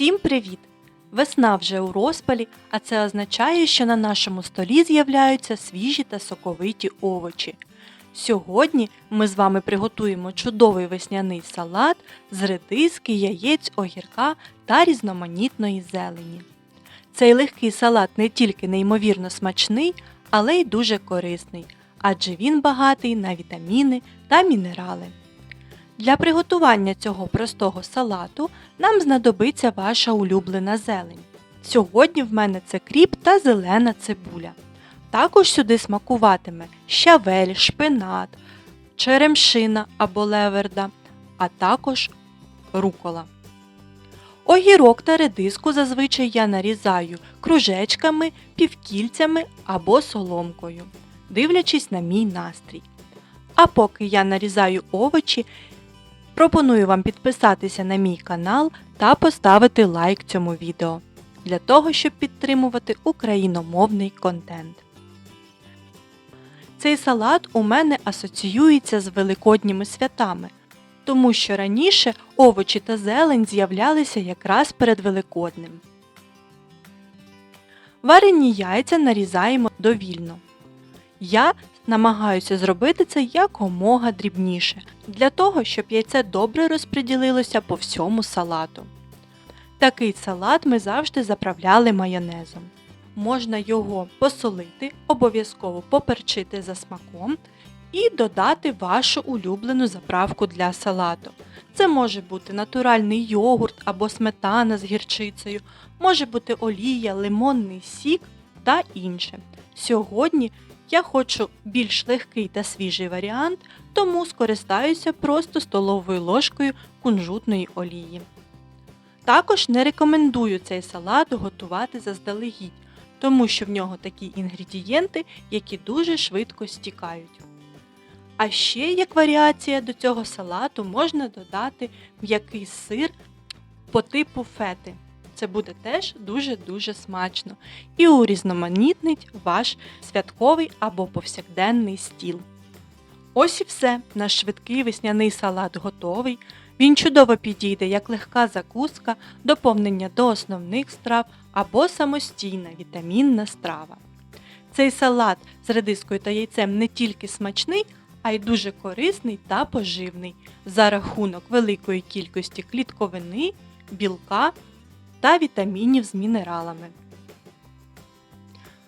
Всім привіт! Весна вже у розпалі, а це означає, що на нашому столі з'являються свіжі та соковиті овочі. Сьогодні ми з вами приготуємо чудовий весняний салат з редиски, яєць, огірка та різноманітної зелені. Цей легкий салат не тільки неймовірно смачний, але й дуже корисний, адже він багатий на вітаміни та мінерали. Для приготування цього простого салату нам знадобиться ваша улюблена зелень. Сьогодні в мене це кріп та зелена цибуля. Також сюди смакуватиме щавель, шпинат, черемшина або леверда, а також рукола. Огірок та редиску зазвичай я нарізаю кружечками, півкільцями або соломкою, дивлячись на мій настрій. А поки я нарізаю овочі, пропоную вам підписатися на мій канал та поставити лайк цьому відео для того, щоб підтримувати україномовний контент. Цей салат у мене асоціюється з великодніми святами, тому що раніше овочі та зелень з'являлися якраз перед Великоднем. Варені яйця нарізаємо довільно. Я намагаюся зробити це якомога дрібніше, для того, щоб яйце добре розподілилося по всьому салату. Такий салат ми завжди заправляли майонезом. Можна його посолити, обов'язково поперчити за смаком і додати вашу улюблену заправку для салату. Це може бути натуральний йогурт або сметана з гірчицею, може бути олія, лимонний сік та інше. Сьогодні я хочу більш легкий та свіжий варіант, тому скористаюся просто столовою ложкою кунжутної олії. Також не рекомендую цей салат готувати заздалегідь, тому що в нього такі інгредієнти, які дуже швидко стікають. А ще як варіація до цього салату можна додати м'який сир по типу фети. Це буде теж дуже-дуже смачно і урізноманітнить ваш святковий або повсякденний стіл. Ось і все, наш швидкий весняний салат готовий. Він чудово підійде як легка закуска, доповнення до основних страв або самостійна вітамінна страва. Цей салат з редискою та яйцем не тільки смачний, а й дуже корисний та поживний за рахунок великої кількості клітковини, білка та вітамінів з мінералами.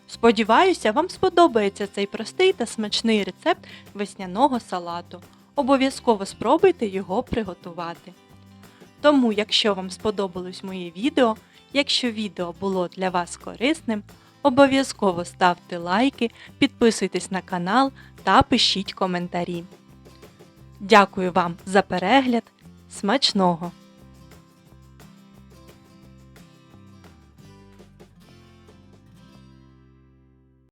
Сподіваюся, вам сподобається цей простий та смачний рецепт весняного салату. Обов'язково спробуйте його приготувати. Тому, якщо вам сподобалось моє відео, якщо відео було для вас корисним, обов'язково ставте лайки, підписуйтесь на канал та пишіть коментарі. Дякую вам за перегляд! Смачного!